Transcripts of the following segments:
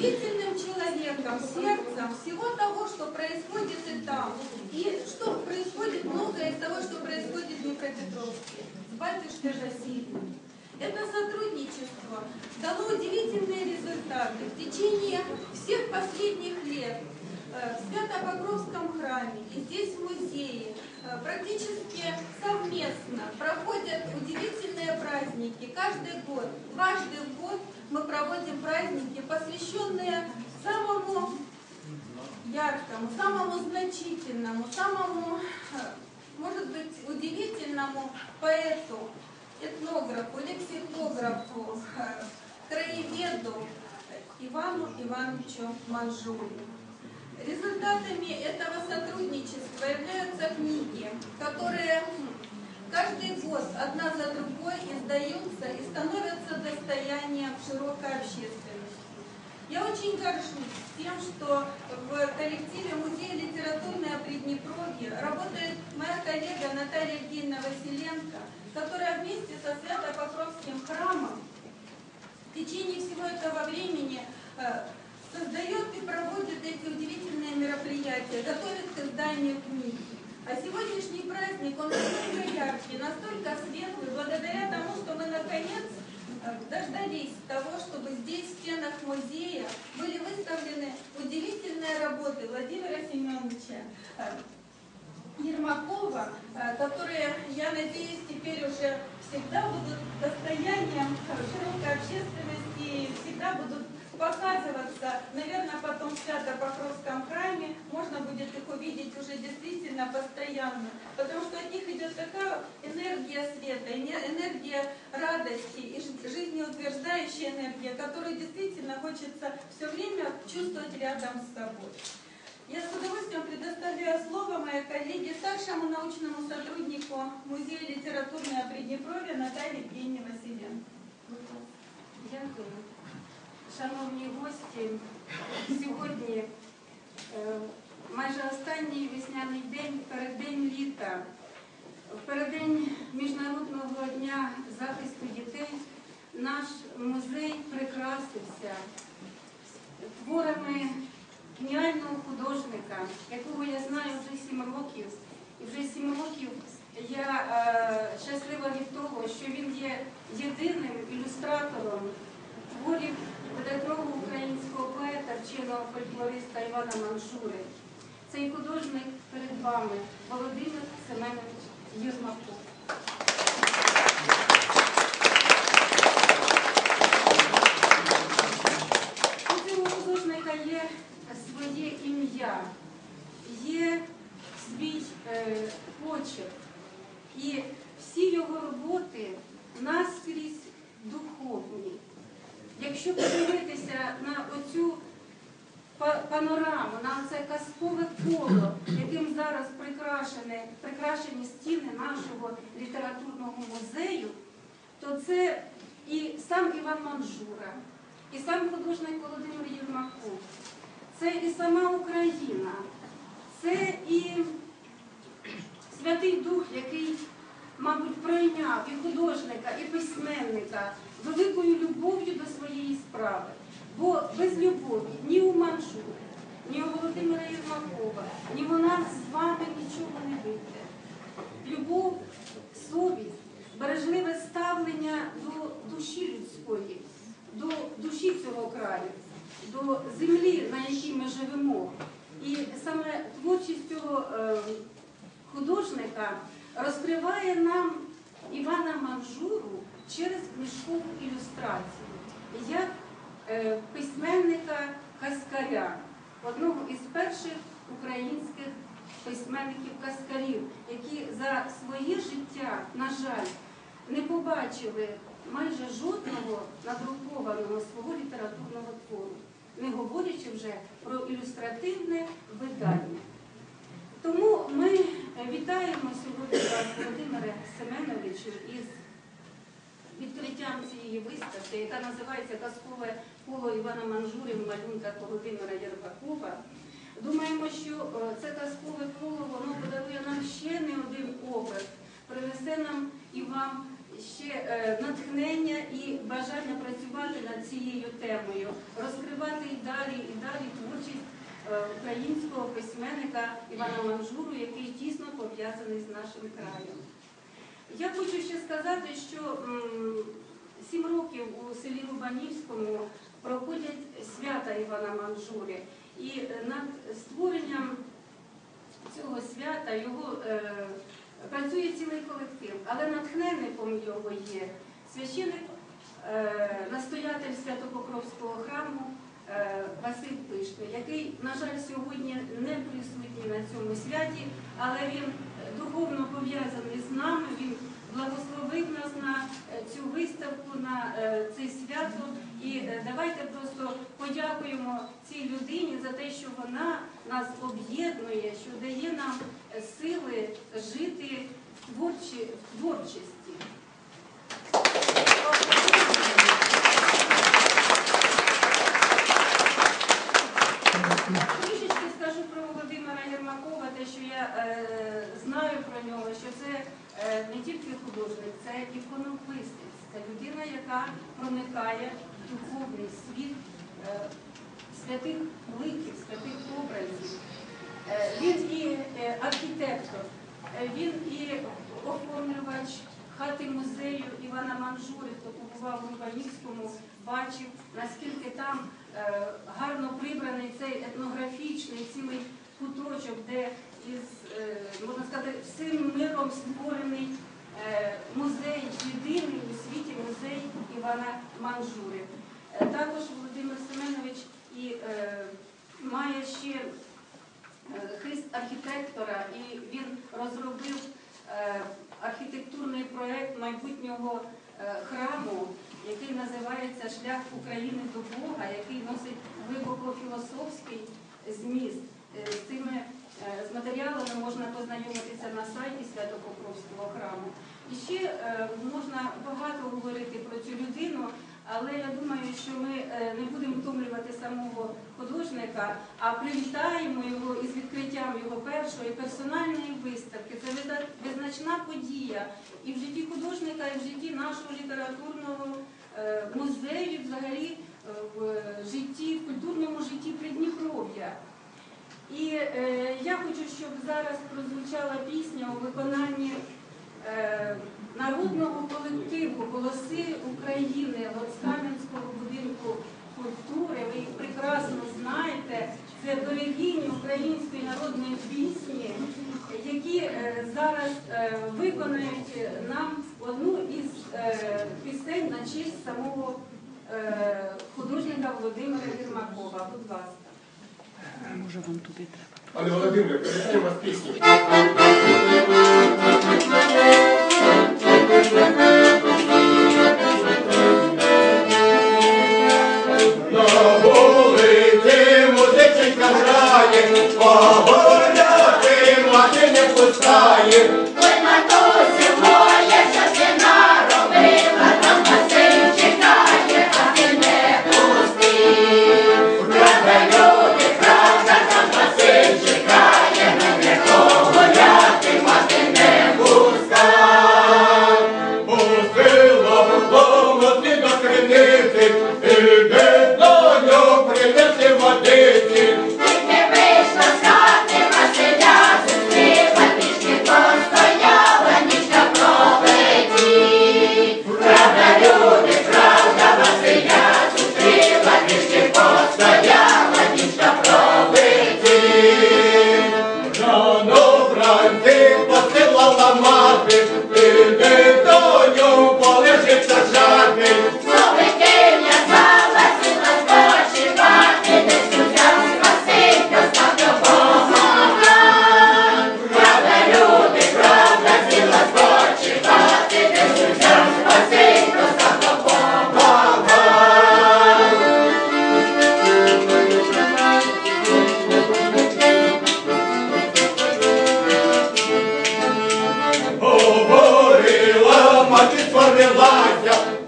удивительным человеком, сердцем всего того, что происходит и там. И что происходит многое из того, что происходит в Днепропетровске с батюшкой Василием. Это сотрудничество дало удивительные результаты в течение всех последних лет э, в Свято-Покровском храме и здесь в музее э, практически совместно проходят удивительные праздники. Каждый год, дважды в год мы проводим праздники, посвященные самому яркому, самому значительному, самому, э, может быть, удивительному поэту, этнографу, лексикографу, э, краеведу Ивану Ивановичу Манжуре. Результатами этого сотрудничества являются книги, которые каждый год одна за другой издаются и становятся достоянием широкой общественности. Я очень горжусь тем, что в коллективе Музея литературное Приднепровье работает моя коллега Наталья Евгеньевна Василенко, которая вместе со Свято-Покровским храмом в течение всего этого времени э, создает и проводит эти удивительные мероприятия, готовит к изданию книги. А сегодняшний праздник, он настолько яркий, настолько светлый, благодаря тому, что мы наконец э, дождались того, чтобы здесь, в стенах музея, были выставлены удивительные работы Владимира Семеновича э, Ермакова, э, которые, я надеюсь, теперь уже всегда будут достоянием широкой общественности и всегда будут показываться, наверное, потом в Свято-Покровском храме, можно будет их увидеть уже действительно постоянно, потому что от них идет такая энергия света, энергия радости и жизнеутверждающая энергия, которую действительно хочется все время чувствовать рядом с собой. Я с удовольствием предоставляю слово моей коллеге, старшему научному сотруднику Музея литературной Приднепровья Наталье Евгеньевне Василенко. Дякую. Шановні гості, сьогодні е, майже останній весняний день, переддень літа, в переддень Міжнародного дня захисту дітей наш музей прикрасився творами геніального художника, якого я знаю вже сім років. І вже сім років я е, щаслива від того, що він є єдиним ілюстратором творів видатного українського поета, вченого фольклориста Івана Маншури. Цей художник перед вами Володимир Семенович Єрмаков. У цього художника є своє ім'я, є свій е, почерк. І всі його роботи наскрізь духовні. Якщо подивитися на оцю па- панораму, на це казкове коло, яким зараз прикрашені, прикрашені стіни нашого літературного музею, то це і сам Іван Манжура, і сам художник Володимир Єрмаков, це і сама Україна, це і Святий Дух, який, мабуть, пройняв і художника, і письменника великою любов'ю до своєї справи. Бо без любові ні у Манжури, ні у Володимира Єрмакова, ні у нас з вами нічого не вийде. Любов, совість, бережливе ставлення до душі людської, до душі цього краю, до землі, на якій ми живемо. І саме творчість цього е, художника розкриває нам Івана Манжуру через книжкову ілюстрацію, як е, письменника Каскаря, одного із перших українських письменників-каскарів, які за своє життя, на жаль, не побачили майже жодного надрукованого свого літературного твору, не говорячи вже про ілюстративне видання. Тому ми вітаємо сьогодні вас, Володимире Семеновичу, із відкриттям цієї виставки, яка називається Казкове коло Івана Манжури в малюнках Володимира Єрбакова. Думаємо, що е, це казкове коло воно подарує нам ще не один образ, принесе нам і вам ще е, натхнення і бажання працювати над цією темою, розкривати і далі. е, українського письменника Івана Манжуру, який тісно пов'язаний з нашим краєм. Я хочу ще сказати, що сім років у селі Рубанівському проходять свята Івана Манжури. І е, над створенням цього свята його е, працює цілий колектив, але натхненником його є священик, е, настоятель Святопокровського храму е, Василь Пишний, який, на жаль, сьогодні не присутній на цьому святі, але він е, духовно пов'язаний з нами. Він благословив нас на е, цю виставку, на е, це свято. І е, давайте просто подякуємо цій людині за те, що вона нас об'єднує, що дає нам сили жити в, творчі, в творчості. Трішечки скажу про Володимира Єрмакова, те, що я е, знаю про нього, що це е, не тільки художник, це іконописець, це людина, яка проникає в духовний світ е, святих ликів, святих образів. Е, він і е, архітектор, е, він і оформлювач хати музею Івана Манжури, хто побував у Іванівському, бачив, наскільки там е, гарно прибраний цей етнографічний цілий куточок, де із, е, можна сказати, всім миром створений е, музей, єдиний у світі музей Івана Манжури. Е, Також Володимир Семенович і е, має ще е, хист архітектора, і він розробив е, архітектурний проєкт майбутнього е, храму, який називається Шлях України до Бога, який носить глибоко філософський зміст. Е, З цими з матеріалами можна познайомитися на сайті Свято-Покровського храму. І ще е, можна багато говорити про цю людину, але я думаю, що ми е, не будемо втомлювати самого художника, а привітаємо його із відкриттям його першої персональної виставки. Це визначна подія і в житті художника, і в житті нашого літературного е, музею, взагалі в житті, в культурному житті Придніпров'я. І я хочу, щоб зараз прозвучала пісня у виконанні народного колективу Голоси України Лоцкам'янського будинку культури. Ви їх прекрасно знаєте. Це берегині української народної пісні, які е, зараз е, виконають нам одну із е, пісень на честь самого е, художника Володимира Єрмакова. Будь ласка. Може, вам туди треба. Пане Володимире, передаємо вас пісню. говорила, мати творила, як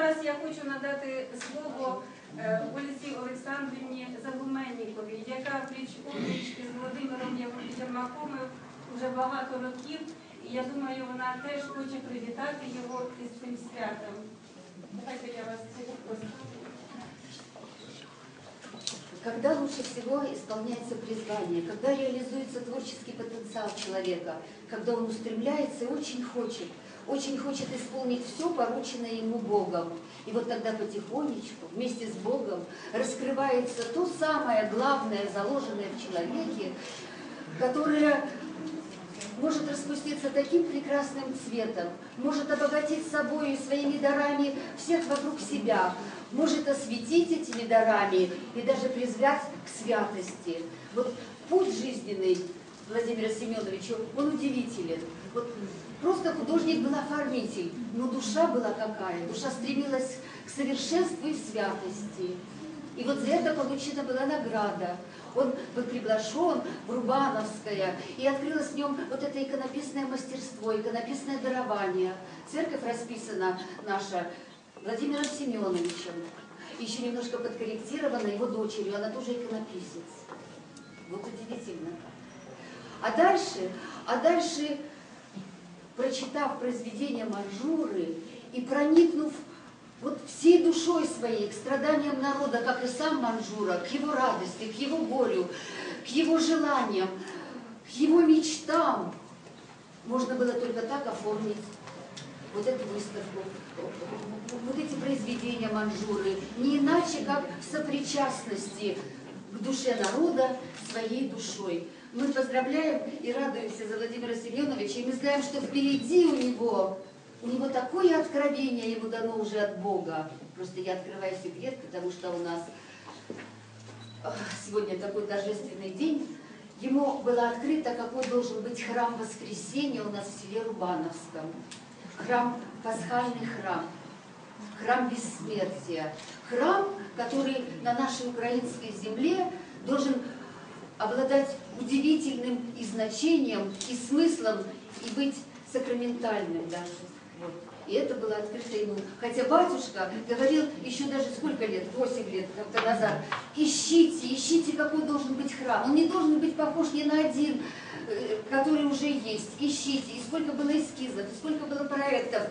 зараз я хочу надати слово е, Олександрівні Загуменніковій, яка пліч опліч із Володимиром Єрмаком вже багато років. І я думаю, вона теж хоче привітати його із цим святом. Давайте я вас попрошу. Когда лучше всего исполняется призвание, когда реализуется творческий потенциал человека, когда он устремляется и очень хочет, очень хочет исполнить все, порученное ему Богом. И вот тогда потихонечку, вместе с Богом, раскрывается то самое главное, заложенное в человеке, которое может распуститься таким прекрасным цветом, может обогатить собой и своими дарами всех вокруг себя, может осветить этими дарами и даже призвать к святости. Вот путь жизненный Владимира Семеновича, он удивителен. Вот просто художник был оформитель, но душа была какая? Душа стремилась к совершенству и святости. И вот за это получена была награда. Он был приглашен в Рубановское, и открылось в нем вот это иконописное мастерство, иконописное дарование. Церковь расписана наша Владимиром Семеновичем, еще немножко подкорректирована его дочерью, она тоже иконописец. Вот удивительно. А дальше, а дальше, прочитав произведение Манжуры и проникнув вот всей душой своей к страданиям народа, как и сам Манжура, к его радости, к его горю, к его желаниям, к его мечтам, можно было только так оформить вот эту выставку, вот эти произведения Манжуры, не иначе, как в сопричастности к душе народа своей душой. Мы поздравляем и радуемся за Владимира Семеновича, и мы знаем, что впереди у него, у него такое откровение ему дано уже от Бога. Просто я открываю секрет, потому что у нас сегодня такой торжественный день. Ему было открыто, какой должен быть храм воскресения у нас в селе Рубановском. Храм, пасхальный храм, храм бессмертия. Храм, который на нашей украинской земле должен обладать удивительным и значением, и смыслом, и быть сакраментальным даже. Вот. И это было открыто ему. Хотя батюшка говорил еще даже сколько лет, 8 лет как-то назад, ищите, ищите, какой должен быть храм. Он не должен быть похож ни на один, э, который уже есть. Ищите. И сколько было эскизов, и сколько было проектов.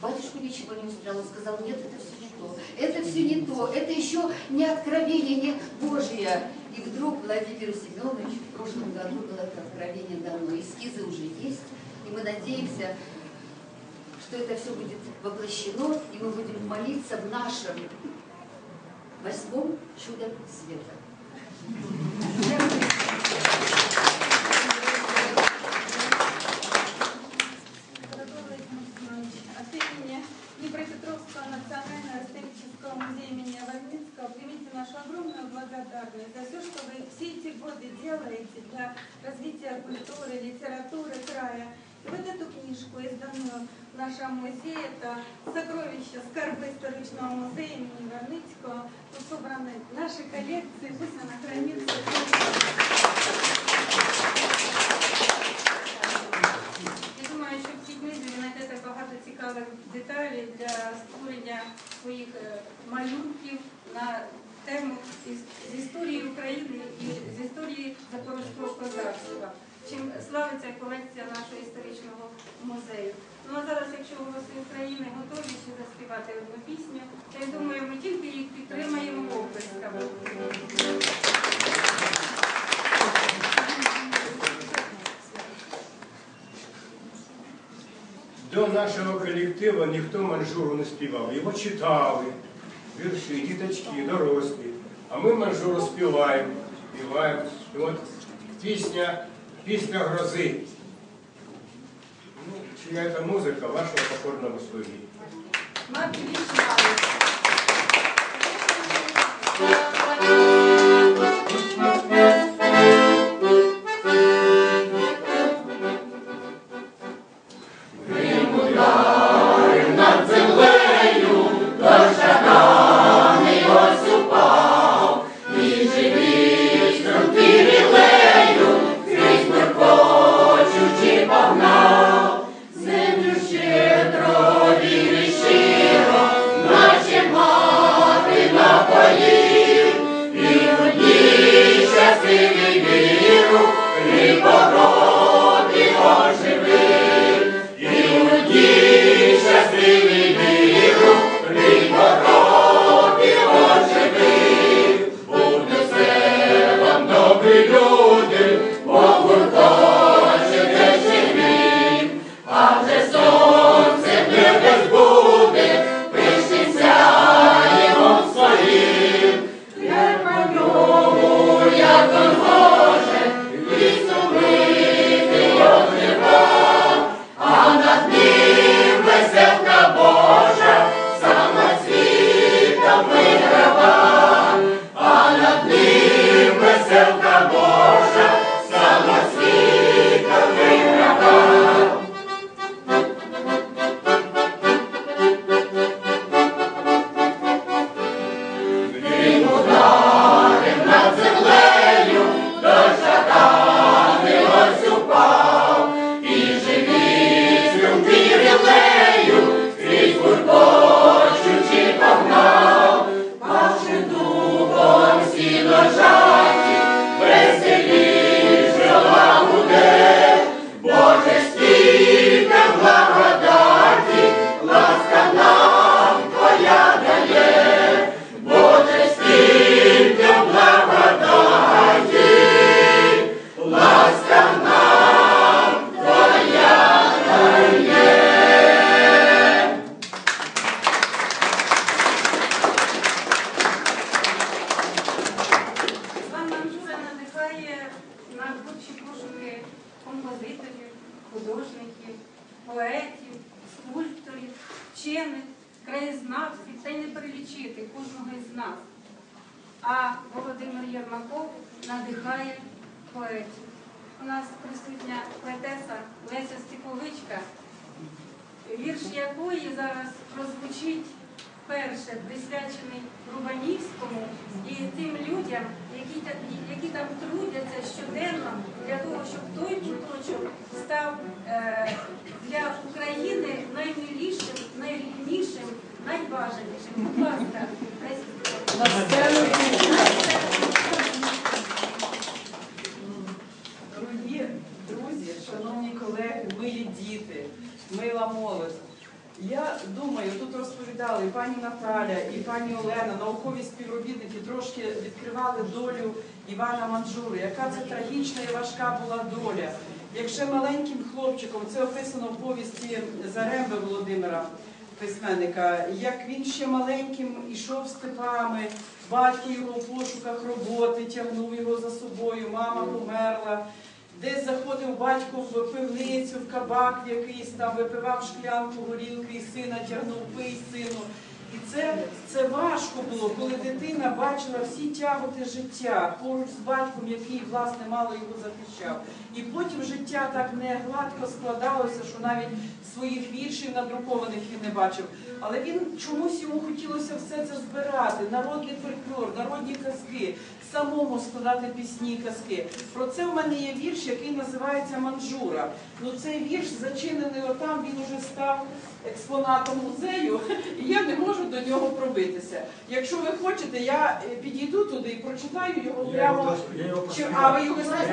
Батюшку ничего не устроило. Он сказал, нет, это все не то. Это все не то. Это еще не откровение, Божье. И вдруг Владимиру Семеновичу в прошлом году было это откровение дано. Эскизы уже есть. И мы надеемся, что это все будет воплощено, и мы будем молиться в нашем восьмом чудо света. в нашем музее, это сокровища, скарбы исторического музея имени Варницкого, тут собраны наши коллекции, пусть она хранится. Я думаю, що в цій книзі ви знайдете багато цікавих деталей для створення своїх е, малюнків на тему із- з історії України і з історії Запорозького козацтва. Чим славиться колекція нашого історичного музею. Ну а зараз, якщо голоси України готові ще заспівати одну пісню, то я думаю, ми тільки їх підтримаємо оплесками. До нашого колективу ніхто манжуру не співав. Його читали, вірші, діточки, дорослі. А ми манжуру співаємо, співаємо. І от пісня, пісня грози. Ну, чия це музика вашого покорного слуги. Олена, наукові співробітники трошки відкривали долю Івана Манджури, яка це трагічна і важка була доля. Як ще маленьким хлопчиком, це описано в повісті Заремби Володимира письменника, як він ще маленьким ішов степами, батько його в пошуках роботи, тягнув його за собою, мама померла. Десь заходив батько в пивницю, в кабак якийсь там, випивав шклянку горілки і сина тягнув, пий сину. І це, це важко було, коли дитина бачила всі тяготи життя поруч з батьком, який, власне, мало його захищав. І потім життя так не гладко складалося, що навіть своїх віршів надрукованих він не бачив. Але він чомусь йому хотілося все це збирати, народний фольклор, народні казки, самому складати пісні, казки. Про це в мене є вірш, який називається Манжура. Ну цей вірш зачинений отам, він уже став експонатом музею, і я не можу до нього пробитися. Якщо ви хочете, я е, підійду туди і прочитаю його прямо. Чи, а ви його знаєте?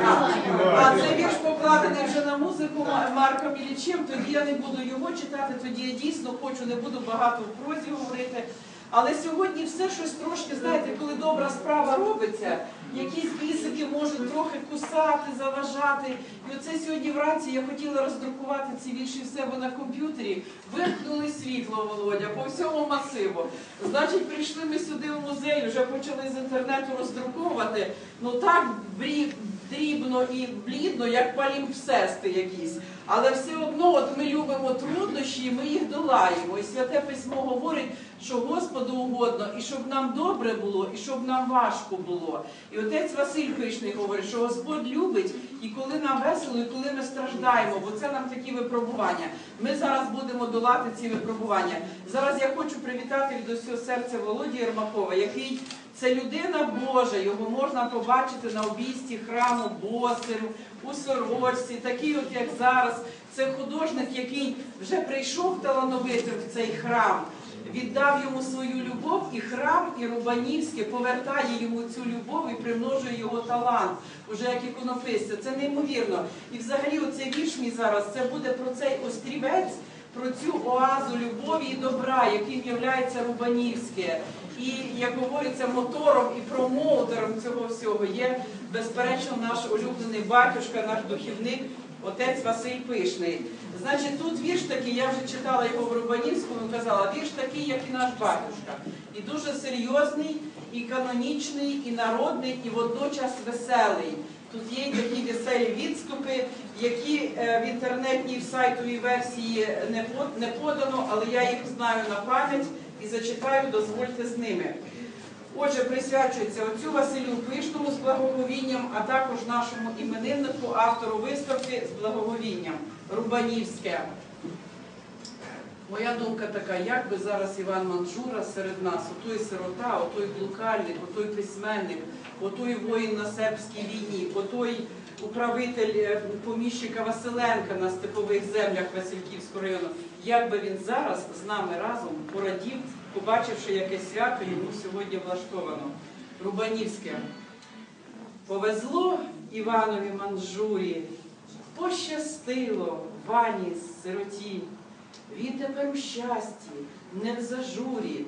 А це вірш покладений вже на музику Ма- Марка Мілічем, тоді я не буду його читати, тоді я дійсно хочу, не буду багато в прозі говорити. Але сьогодні все щось трошки, знаєте, коли добра справа робиться, якісь бісики можуть трохи кусати, заважати. І оце сьогодні вранці я хотіла роздрукувати ці вірші в себе на комп'ютері. Вимкнули світло, Володя, по всьому масиву. Значить, прийшли ми сюди в музей, вже почали з інтернету роздруковувати. Ну так дрібно і блідно, як палімпсести якісь. Але все одно, от ми любимо труднощі, і ми їх долаємо. І святе письмо говорить, що Господу угодно, і щоб нам добре було, і щоб нам важко було. І отець Василь Пишний говорить, що Господь любить, і коли нам весело, і коли ми страждаємо, бо це нам такі випробування. Ми зараз будемо долати ці випробування. Зараз я хочу привітати від усього серця Володі Єрмакова, який це людина Божа, його можна побачити на обійсті храму босим, у сорочці, такий от як зараз. Це художник, який вже прийшов талановитим в цей храм, віддав йому свою любов, і храм і Рубанівське повертає йому цю любов і примножує його талант, уже як іконописця. Це неймовірно. І взагалі оцей вірш мій зараз це буде про цей острівець, про цю оазу любові і добра, яким являється Рубанівське. І, як говориться, мотором і промоутером цього всього є, безперечно, наш улюблений батюшка, наш духівник, отець Василь Пишний. Значить, тут вірш такий, я вже читала його в Рубанівському, казала, вірш такий, як і наш батюшка. І дуже серйозний, і канонічний, і народний, і водночас веселий. Тут є такі веселі відступи, які е, в інтернетній в сайтовій версії не подано, але я їх знаю на пам'ять і зачитаю, дозвольте з ними. Отже, присвячується отцю Василю Пишному з благоговінням, а також нашому імениннику, автору виставки з благоговінням Рубанівське. Моя думка така, як би зараз Іван Манжура серед нас, отой сирота, отой блукальник, отой письменник, отой воїн на сербській війні, отой управитель е, поміщика Василенка на степових землях Васильківського району, як би він зараз з нами разом порадів, побачивши, яке свято йому сьогодні влаштовано. Рубанівське. Повезло Іванові Манжурі, пощастило Вані сироті. Він тепер у щасті, не в зажурі,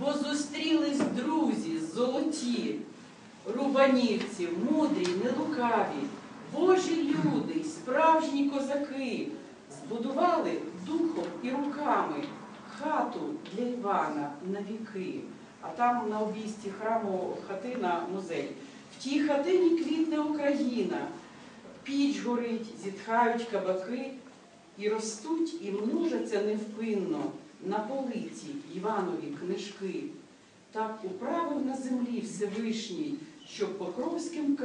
бо зустрілись друзі золоті, рубанівці, мудрі, нелукаві, божі люди, справжні козаки, збудували духом і руками хату для Івана на віки. А там на обійсті храму хатина музей. В тій хатині квітне Україна. піч горить, зітхають кабаки, і ростуть, і множаться невпинно на полиці Іванові книжки. Так управив на землі Всевишній, щоб Покровським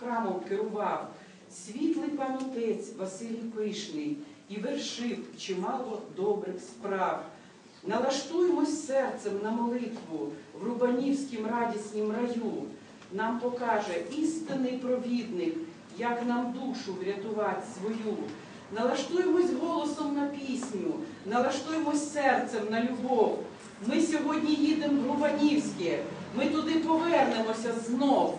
храмом керував світлий пан отець Василій Пишний і вершив чимало добрих справ. Налаштуємось серцем на молитву в Рубанівськім радіснім раю. Нам покаже істинний провідник, як нам душу врятувати свою. Налаштуємось голосом на пісню, налаштуємось серцем на любов. Ми сьогодні їдемо в Рубанівське, ми туди повернемося знов.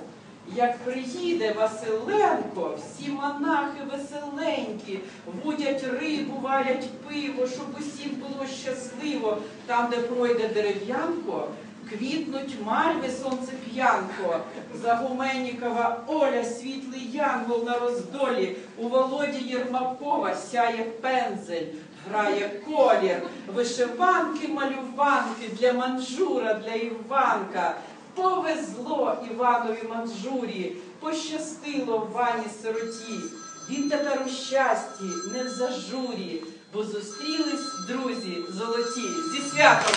Як приїде Василенко, всі монахи веселенькі, будять рибу, варять пиво, щоб усім було щасливо. Там, де пройде дерев'янко, квітнуть мальви сонцеп'янко. Загуменнікова Оля, світлий янгол на роздолі. У Володі Єрмакова сяє пензель, грає колір. Вишиванки, малюванки для манжура, для Іванка. Повезло Іванові Манжурі, пощастило Вані сироті. Він тепер у щасті, не в зажурі, бо зустрілись друзі золоті. Зі святом!